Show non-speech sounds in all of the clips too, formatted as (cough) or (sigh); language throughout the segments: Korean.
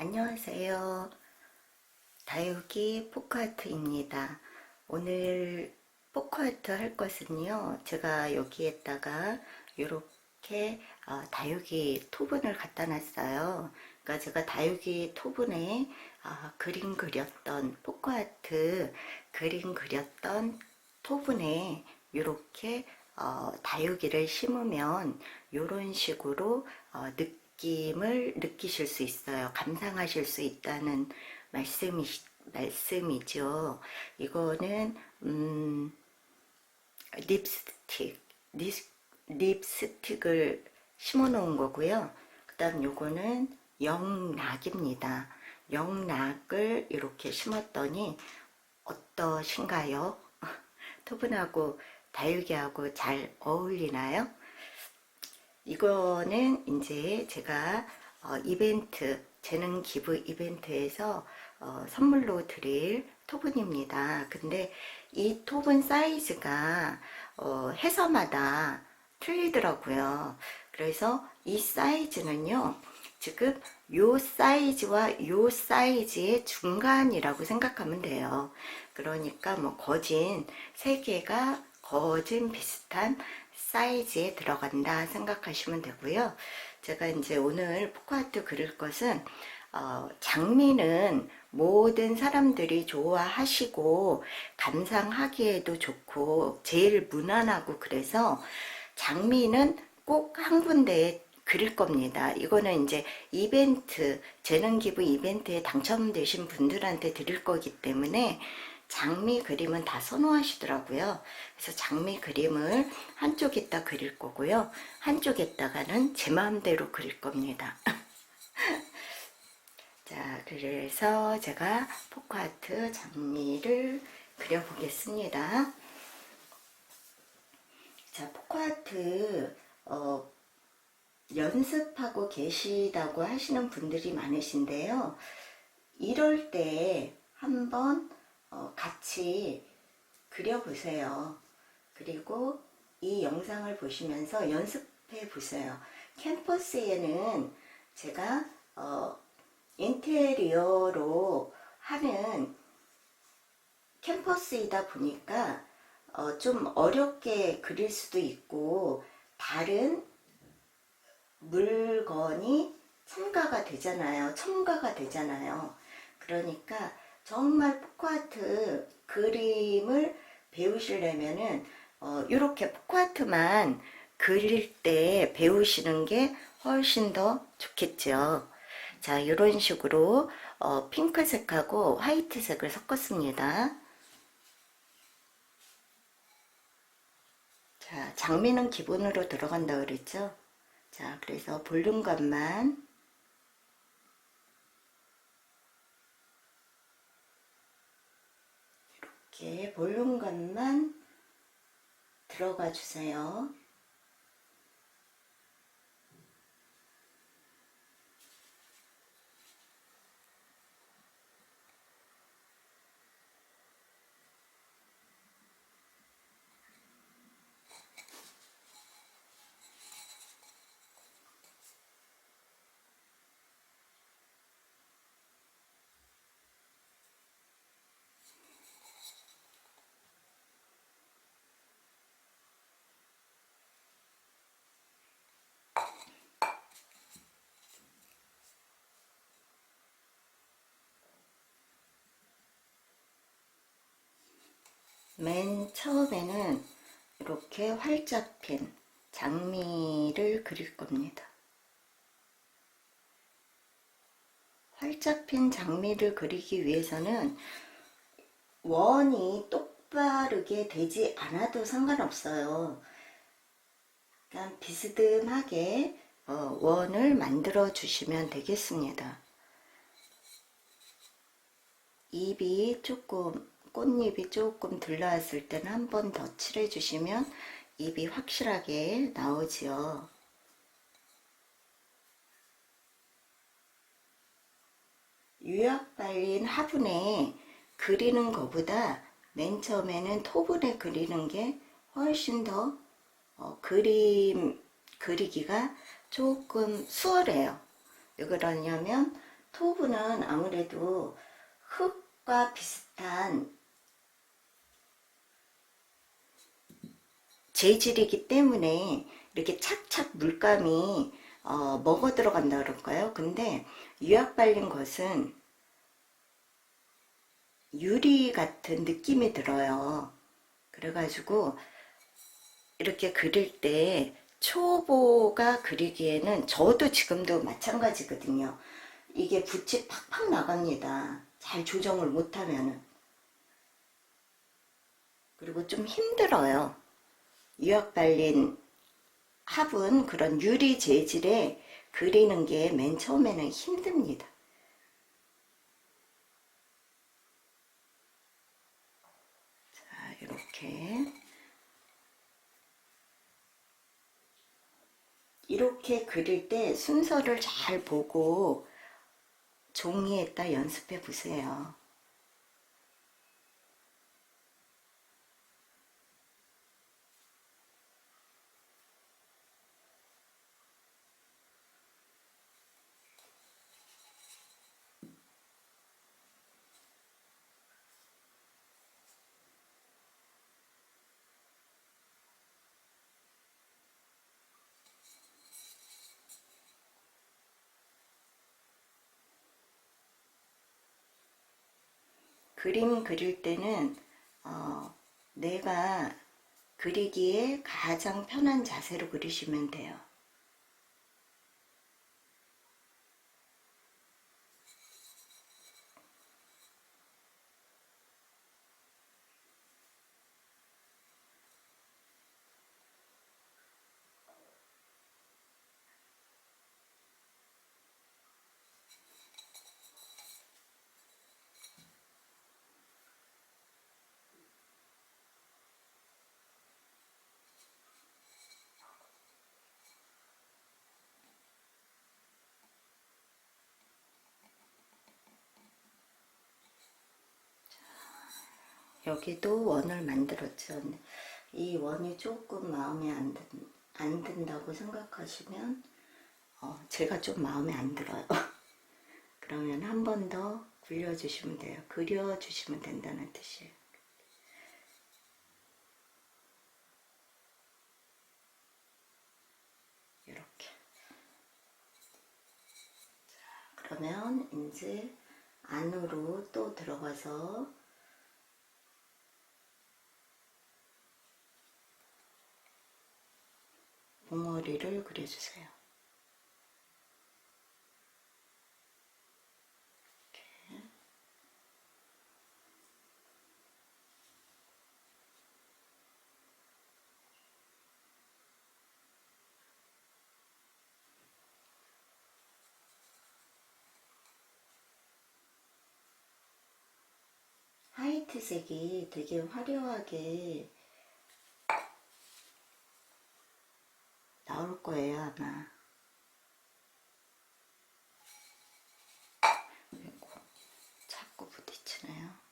안녕하세요. 다육이 포크아트입니다. 오늘 포크아트 할 것은요, 제가 여기에다가 이렇게 어, 다육이 토분을 갖다 놨어요. 그러니까 제가 다육이 토분에 아, 그림 그렸던 포크아트 그림 그렸던 토분에 이렇게 어, 다육이를 심으면 이런 식으로 어, 느 낌을 느끼실 수 있어요. 감상하실 수 있다는 말씀이 말씀이죠. 이거는 음, 립스틱 립, 립스틱을 심어 놓은 거고요. 그 다음 요거는 영락입니다. 영락을 이렇게 심었더니 어떠신가요? (laughs) 토분하고 다육이하고 잘 어울리나요? 이거는 이제 제가 어, 이벤트 재능 기부 이벤트에서 어, 선물로 드릴 토분입니다. 근데 이 토분 사이즈가 어, 해서마다 틀리더라고요. 그래서 이 사이즈는요. 지금 요 사이즈와 요 사이즈의 중간이라고 생각하면 돼요. 그러니까 뭐 거진 세 개가 거진 비슷한 사이즈에 들어간다 생각하시면 되고요. 제가 이제 오늘 포크아트 그릴 것은 어, 장미는 모든 사람들이 좋아하시고 감상하기에도 좋고 제일 무난하고 그래서 장미는 꼭 한 군데에 그릴 겁니다. 이거는 이제 이벤트, 재능 기부 이벤트에 당첨되신 분들한테 드릴 거기 때문에 장미 그림은 다 선호하시더라고요. 그래서 장미 그림을 한쪽에다 그릴 거고요. 한쪽에다가는 제 마음대로 그릴 겁니다. (laughs) 자, 그래서 제가 포크아트 장미를 그려보겠습니다. 자, 포크아트, 어, 연습하고 계시다고 하시는 분들이 많으신데요. 이럴 때 한번 어, 같이 그려보세요. 그리고 이 영상을 보시면서 연습해 보세요. 캠퍼스에는 제가 어, 인테리어로 하는 캠퍼스이다 보니까 어, 좀 어렵게 그릴 수도 있고 다른 물건이 첨가가 되잖아요. 첨가가 되잖아요. 그러니까 정말 포크아트 그림을 배우시려면은 어, 이렇게 포크아트만 그릴 때 배우시는 게 훨씬 더 좋겠죠. 자, 이런 식으로 어, 핑크색하고 화이트색을 섞었습니다. 자, 장미는 기본으로 들어간다 그랬죠? 자, 그래서 볼륨감만 이렇게 볼륨감만 들어가 주세요. 맨 처음에는 이렇게 활짝 핀 장미를 그릴 겁니다. 활짝 핀 장미를 그리기 위해서는 원이 똑바르게 되지 않아도 상관없어요. 그냥 비스듬하게 어, 원을 만들어 주시면 되겠습니다. 잎이 조금 꽃잎이 조금 들러왔을 때는 한 번 더 칠해 주시면 잎이 확실하게 나오지요. 유약 발린 화분에 그리는 것보다 맨 처음에는 토분에 그리는 게 훨씬 더 어, 그림 그리기가 조금 수월해요. 왜 그러냐면 토부는 아무래도 흙과 비슷한 재질이기 때문에 이렇게 착착 물감이 어, 먹어 들어간다 그럴까요? 근데 유약 발린 것은 유리 같은 느낌이 들어요. 그래가지고 이렇게 그릴 때 초보가 그리기에는 저도 지금도 마찬가지거든요. 이게 붓이 팍팍 나갑니다. 잘 조정을 못하면은. 그리고 좀 힘들어요. 유약 발린 합은 그런 유리 재질에 그리는 게 맨 처음에는 힘듭니다. 자, 이렇게. 이렇게 그릴 때 순서를 잘 보고 종이에다 연습해 보세요. 그림 그릴 때는 어, 내가 그리기에 가장 편한 자세로 그리시면 돼요. 여기도 원을 만들었죠. 이 원이 조금 마음에 안, 든, 안 든다고 생각하시면 어, 제가 좀 마음에 안 들어요. (laughs) 그러면 한 번 더 굴려주시면 돼요. 그려주시면 된다는 뜻이에요. 이렇게. 자, 그러면 이제 안으로 또 들어가서 봉어리를 그려주세요. 화이트색이 되게 화려하게 나올 거예요, 아마. 아이고, 자꾸 부딪히네요.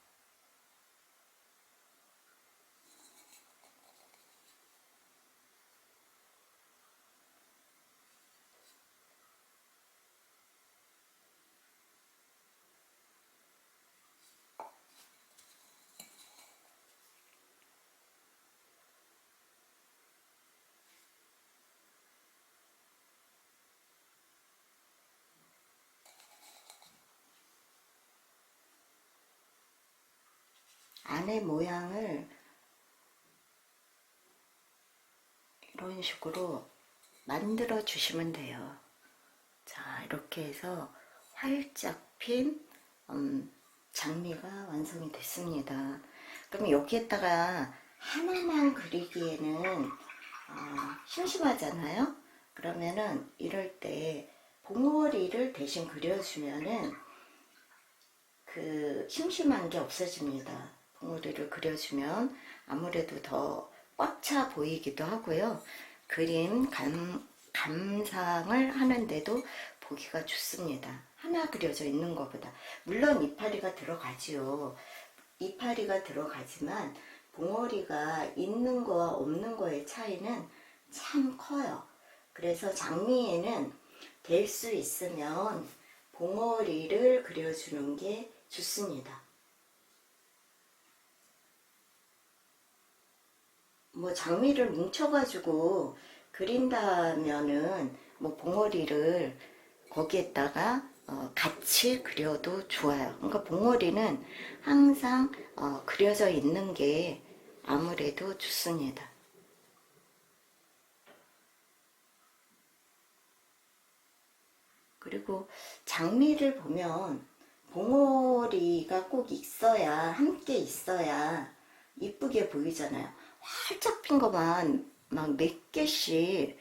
안에 모양을 이런 식으로 만들어 주시면 돼요. 자, 이렇게 해서 활짝 핀 음, 장미가 완성이 됐습니다. 그럼 여기에다가 하나만 그리기에는 어, 심심하잖아요. 그러면은 이럴 때 봉오리를 대신 그려주면은 그 심심한 게 없어집니다. 봉우리를 그려주면 아무래도 더 꽉 차 보이기도 하고요. 그림 감, 감상을 하는데도 보기가 좋습니다. 하나 그려져 있는 것보다. 물론 이파리가 들어가지요. 이파리가 들어가지만 봉어리가 있는 거와 없는 거의 차이는 참 커요. 그래서 장미에는 될 수 있으면 봉어리를 그려주는 게 좋습니다. 뭐 장미를 뭉쳐가지고 그린다면은 뭐 봉어리를 거기에다가 어, 같이 그려도 좋아요. 그러니까 봉어리는 항상 어, 그려져 있는 게 아무래도 좋습니다. 그리고 장미를 보면 봉오리가 꼭 있어야 함께 있어야 이쁘게 보이잖아요. 활짝 핀 것만 막 몇 개씩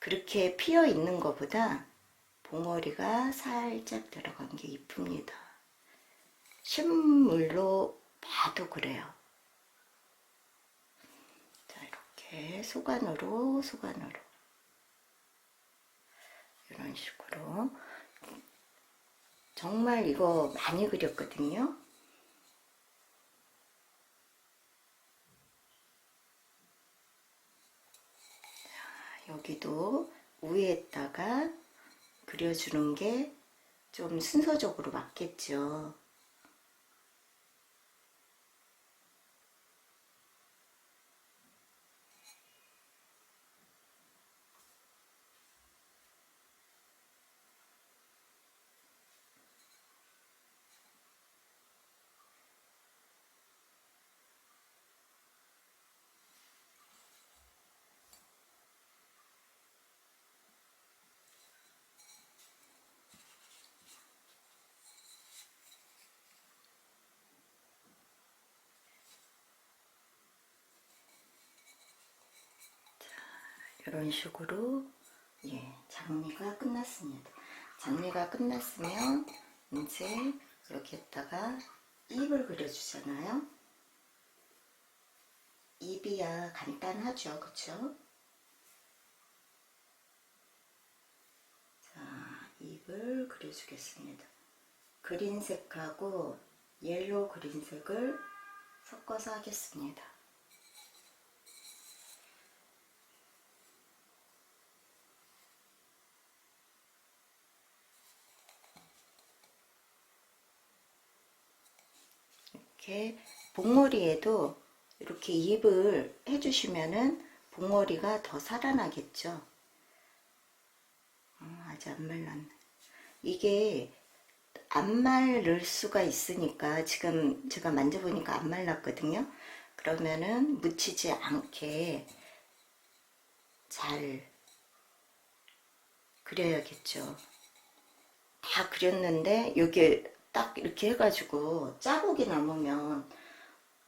그렇게 피어 있는 것보다 봉오리가 살짝 들어간 게 이쁩니다. 실물로 봐도 그래요. 자, 이렇게 소관으로 소관으로 이런 식으로 정말 이거 많이 그렸거든요. 여기도 위에다가 그려주는 게 좀 순서적으로 맞겠죠. 이런 식으로 예, 장미가 끝났습니다. 장미가 끝났으면 이제 여기에다가 잎을 그려주잖아요. 잎이야 간단하죠, 그쵸? 자, 잎을 그려주겠습니다. 그린색하고 옐로우 그린색을 섞어서 하겠습니다. 이렇게 봉오리에도 이렇게 잎을 해주시면은 봉오리가 더 살아나겠죠. 음, 아직 안 말랐네. 이게 안 말릴 수가 있으니까 지금 제가 만져보니까 안 말랐거든요. 그러면은 묻히지 않게 잘 그려야겠죠. 다 그렸는데 여기 딱 이렇게 해가지고 자국이 남으면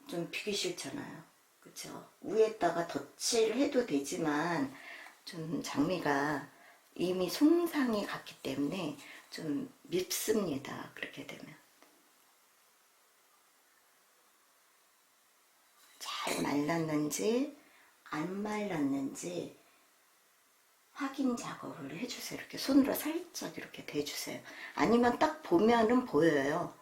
좀 비기 싫잖아요. 그쵸? 위에다가 덧칠 해도 되지만 좀 장미가 이미 손상이 갔기 때문에 좀 밉습니다. 그렇게 되면. 잘 말랐는지 안 말랐는지 확인 작업을 해주세요. 이렇게 손으로 살짝 이렇게 대주세요. 아니면 딱 보면은 보여요.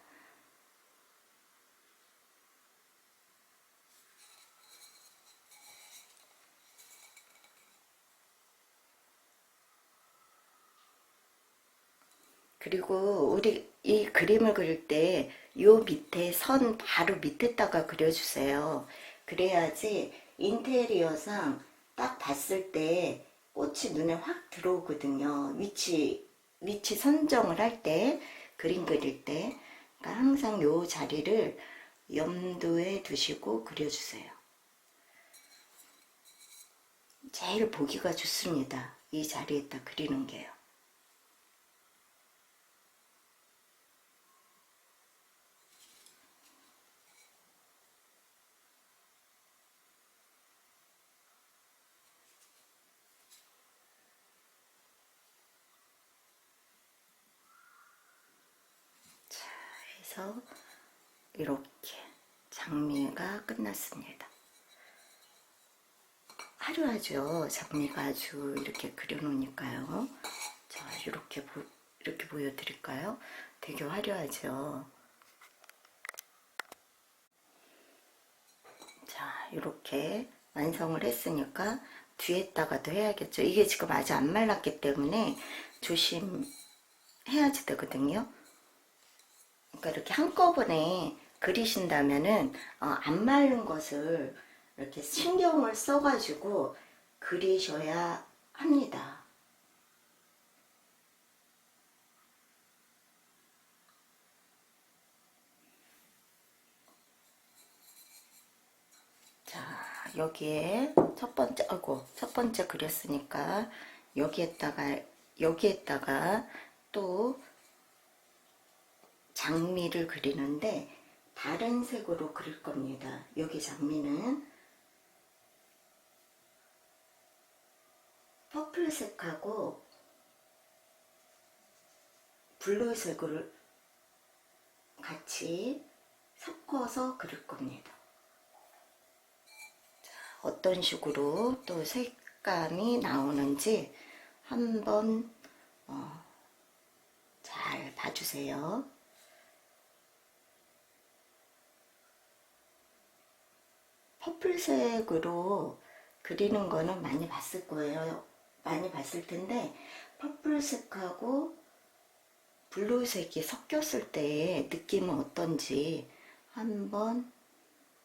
그리고 우리 이 그림을 그릴 때 요 밑에 선 바로 밑에다가 그려주세요. 그래야지 인테리어상 딱 봤을 때 꽃이 눈에 확 들어오거든요. 위치, 위치 선정을 할 때, 그림 그릴 때. 그러니까 항상 요 자리를 염두에 두시고 그려주세요. 제일 보기가 좋습니다. 이 자리에다 그리는 게요. 해서 이렇게 끝났습니다. 화려하죠. 장미가 아주 이렇게 그려놓으니까요. 자, 이렇게 보, 이렇게 보여드릴까요? 되게 화려하죠. 자, 이렇게 완성을 했으니까 뒤에다가도 해야겠죠. 이게 지금 아직 안 말랐기 때문에 조심 해야지 되거든요. 그러니까 이렇게 한꺼번에 그리신다면은 어, 안 마른 것을 이렇게 신경을 써가지고 그리셔야 합니다. 자, 여기에 첫 번째, 아이고, 첫 번째 그렸으니까 여기에다가, 여기에다가 또 장미를 그리는데 다른 색으로 그릴 겁니다. 여기 장미는 퍼플색하고 블루색을 같이 섞어서 그릴 겁니다. 어떤 식으로 또 색감이 나오는지 한번 어, 잘 봐주세요. 퍼플색으로 그리는 거는 많이 봤을 거예요. 많이 봤을 텐데 퍼플색하고 블루색이 섞였을 때의 느낌은 어떤지 한번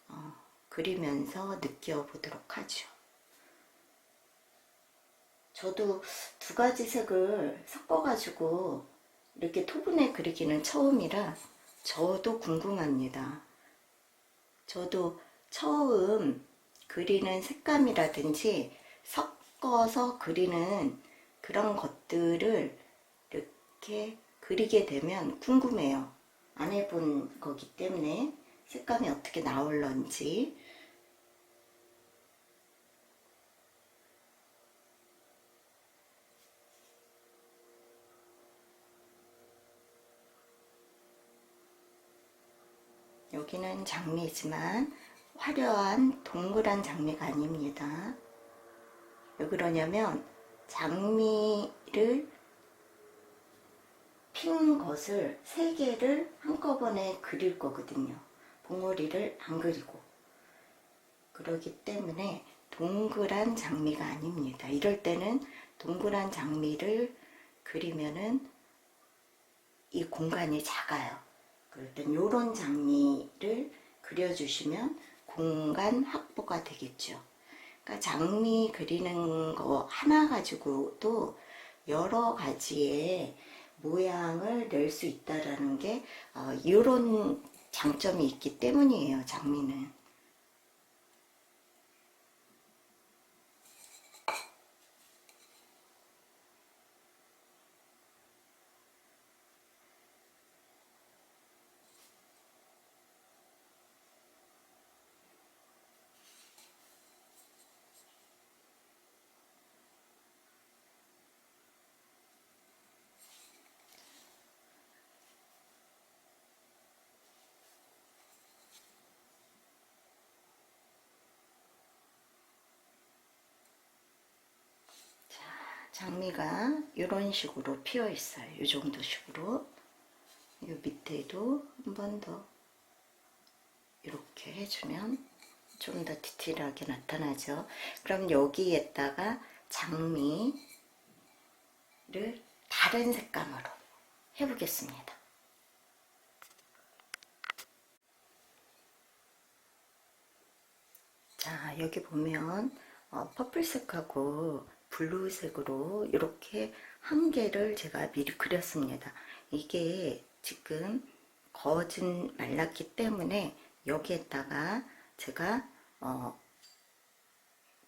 어, 그리면서 느껴보도록 하죠. 저도 두 가지 색을 섞어가지고 이렇게 토분에 그리기는 처음이라 저도 궁금합니다. 저도 처음 그리는 색감이라든지 섞어서 그리는 그런 것들을 이렇게 그리게 되면 궁금해요. 안 해본 거기 때문에 색감이 어떻게 나올런지. 여기는 장미지만 화려한 동그란 장미가 아닙니다. 왜 그러냐면 장미를 핀 것을 세 개를 한꺼번에 그릴 거거든요. 봉오리를 안 그리고. 그러기 때문에 동그란 장미가 아닙니다. 이럴 때는 동그란 장미를 그리면은 이 공간이 작아요. 그럴 땐 요런 장미를 그려주시면 공간 확보가 되겠죠. 그러니까 장미 그리는 거 하나 가지고도 여러 가지의 모양을 낼 수 있다라는 게 어, 이런 장점이 있기 때문이에요. 장미는. 장미가 이런 식으로 피어 있어요. 이 정도 식으로. 이 밑에도 한 번 더 이렇게 해주면 좀 더 디테일하게 나타나죠. 그럼 여기에다가 장미를 다른 색감으로 해보겠습니다. 자, 여기 보면 어, 퍼플색하고 블루색으로 이렇게 한 개를 제가 미리 그렸습니다. 이게 지금 거진 말랐기 때문에 여기에다가 제가 어,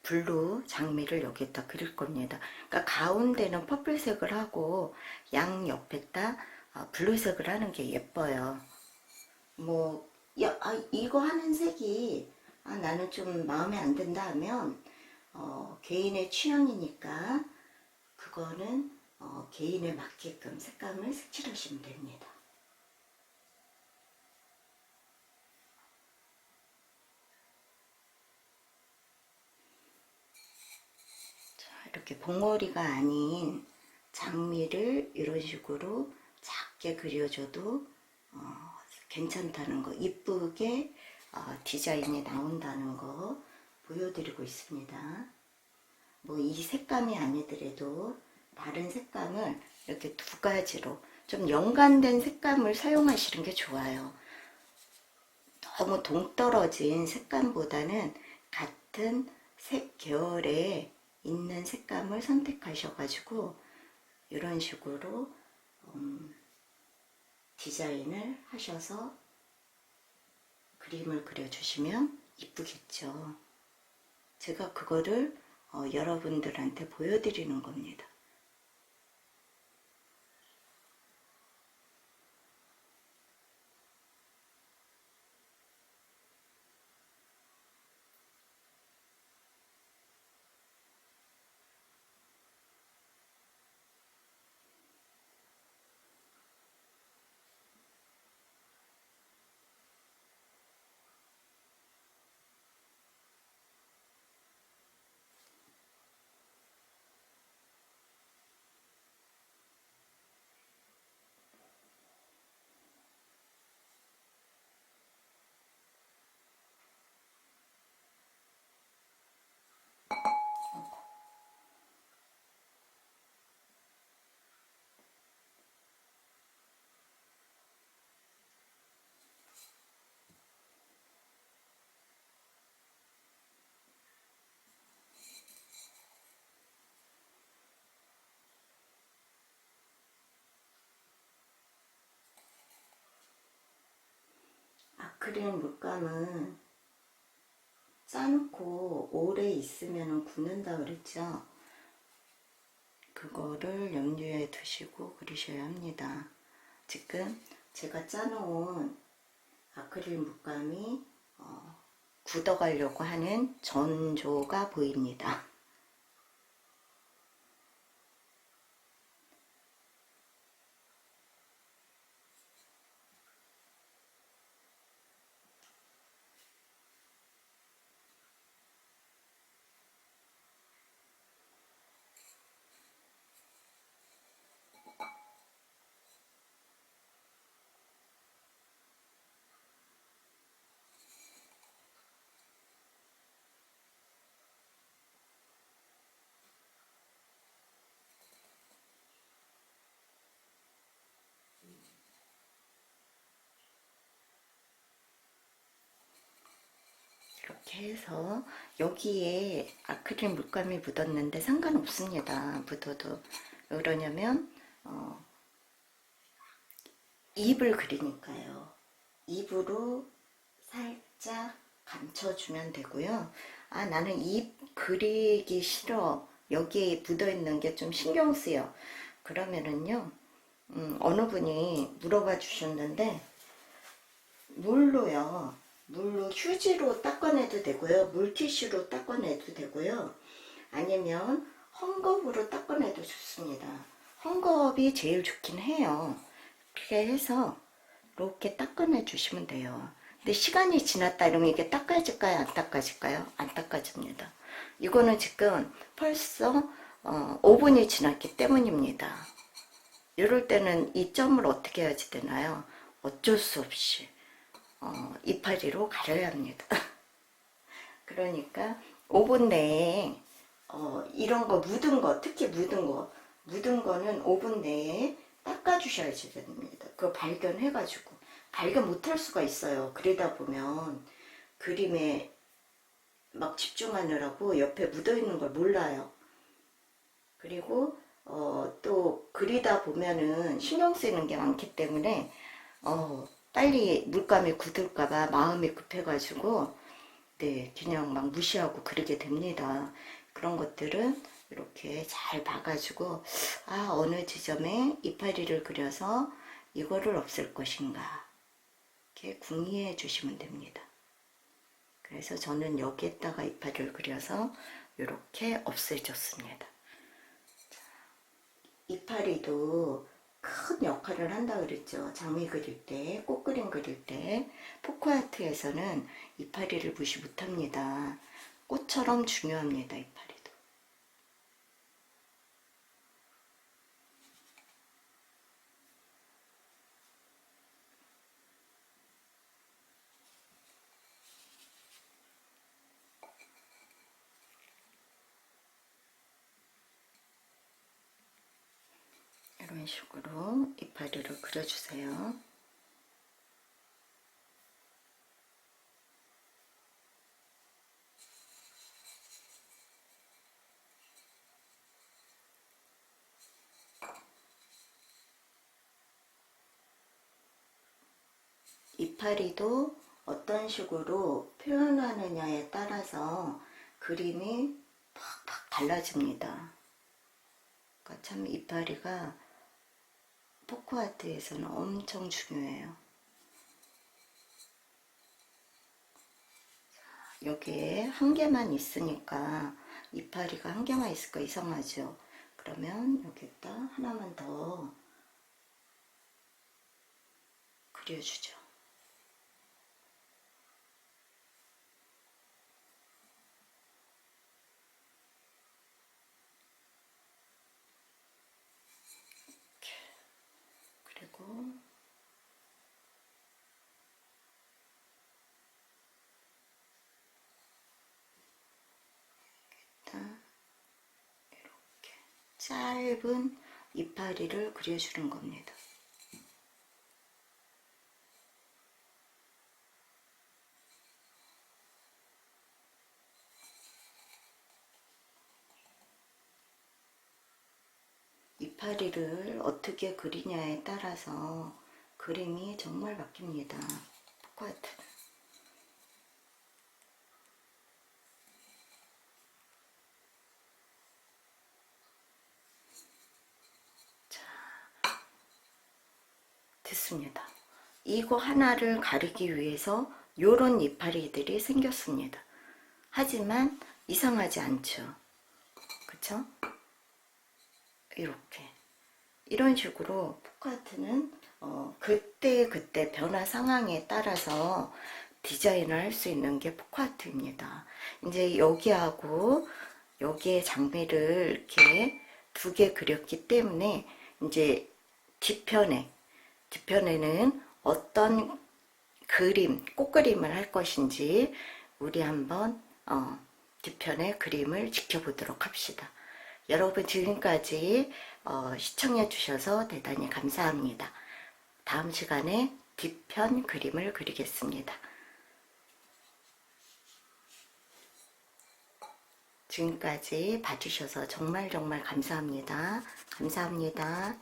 블루 장미를 여기에다 그릴 겁니다. 그러니까 가운데는 퍼플색을 하고 양 옆에다 어, 블루색을 하는 게 예뻐요. 뭐 야, 아, 이거 하는 색이 아, 나는 좀 마음에 안 든다 하면 어, 개인의 취향이니까 그거는 어, 개인에 맞게끔 색감을 색칠하시면 됩니다. 자, 이렇게 봉오리가 아닌 장미를 이런 식으로 작게 그려줘도 어, 괜찮다는 거, 이쁘게 어, 디자인이 나온다는 거 보여드리고 있습니다. 뭐 이 색감이 아니더라도 다른 색감을 이렇게 두 가지로 좀좀 연관된 색감을 사용하시는 게 좋아요. 너무 동떨어진 색감보다는 같은 색 계열에 있는 색감을 선택하셔가지고 이런 식으로 음, 디자인을 하셔서 그림을 그려주시면 이쁘겠죠. 제가 그거를 어, 여러분들한테 보여드리는 겁니다. 아크릴 물감은 짜놓고 오래 있으면 굳는다 그랬죠? 그거를 염두에 두시고 그리셔야 합니다. 지금 제가 짜놓은 아크릴 물감이 어, 굳어가려고 하는 전조가 보입니다. 이렇게 해서 여기에 아크릴 물감이 묻었는데 상관없습니다. 묻어도 왜 그러냐면 어, 입을 그리니까요. 입으로 살짝 감춰주면 되고요. 아 나는 입 그리기 싫어. 여기에 묻어 있는 게 좀 신경 쓰여. 그러면은요. 음, 어느 분이 물어봐 주셨는데 물로요. 물로 휴지로 닦아내도 되고요. 물티슈로 닦아내도 되고요. 아니면 헝겊으로 닦아내도 좋습니다. 헝겊이 제일 좋긴 해요. 그렇게 해서 이렇게 닦아내 주시면 돼요. 근데 시간이 지났다 이러면 이게 닦아질까요? 안 닦아질까요? 안 닦아집니다. 이거는 지금 벌써 어, 5분이 지났기 때문입니다. 이럴 때는 이 점을 어떻게 해야지 되나요? 어쩔 수 없이 어, 이파리로 가려야 합니다. (laughs) 그러니까 5분 내에 어, 이런 거 묻은 거 특히 묻은 거 묻은 거는 5분 내에 닦아주셔야지 됩니다. 그거 발견해가지고 발견 못할 수가 있어요. 그러다 보면 그림에 막 집중하느라고 옆에 묻어있는 걸 몰라요. 그리고 어, 또 그리다 보면은 신경 쓰이는 게 많기 때문에 어, 빨리 물감이 굳을까봐 마음이 급해가지고 네 그냥 막 무시하고 그리게 됩니다. 그런 것들은 이렇게 잘 봐가지고 아 어느 지점에 이파리를 그려서 이거를 없앨 것인가 이렇게 궁리해 주시면 됩니다. 그래서 저는 여기에다가 이파리를 그려서 이렇게 없애줬습니다. 이파리도 큰 역할을 한다 그랬죠. 장미 그릴 때, 꽃그림 그릴 때. 포크아트에서는 이파리를 무시 못합니다. 꽃처럼 중요합니다. 이런 식으로 이파리를 그려주세요. 이파리도 어떤 식으로 표현하느냐에 따라서 그림이 팍팍 달라집니다. 그러니까 참 이파리가 포크 아트에서는 엄청 중요해요. 자, 여기에 한 개만 있으니까 이파리가 한 개만 있을까 이상하죠. 그러면 여기다 하나만 더 그려주죠. 그리고 일단 이렇게 짧은 이파리를 그려주는 겁니다. 이파리를 어떻게 그리냐에 따라서 그림이 정말 바뀝니다. 자, 됐습니다. 이거 하나를 가리기 위해서 요런 이파리들이 생겼습니다. 하지만 이상하지 않죠. 그쵸? 이렇게 이런 식으로 포카트는 어, 그때 그때 변화 상황에 따라서 디자인을 할 수 있는 게 포카트입니다. 이제 여기하고 여기에 장미를 이렇게 두 개 그렸기 때문에 이제 뒤편에 뒤편에는 어떤 그림 꽃그림을 할 것인지 우리 한번 어, 뒤편의 그림을 지켜보도록 합시다. 여러분 지금까지 어, 시청해 주셔서 대단히 감사합니다. 다음 시간에 뒤편 그림을 그리겠습니다. 지금까지 봐주셔서 정말 정말 감사합니다. 감사합니다.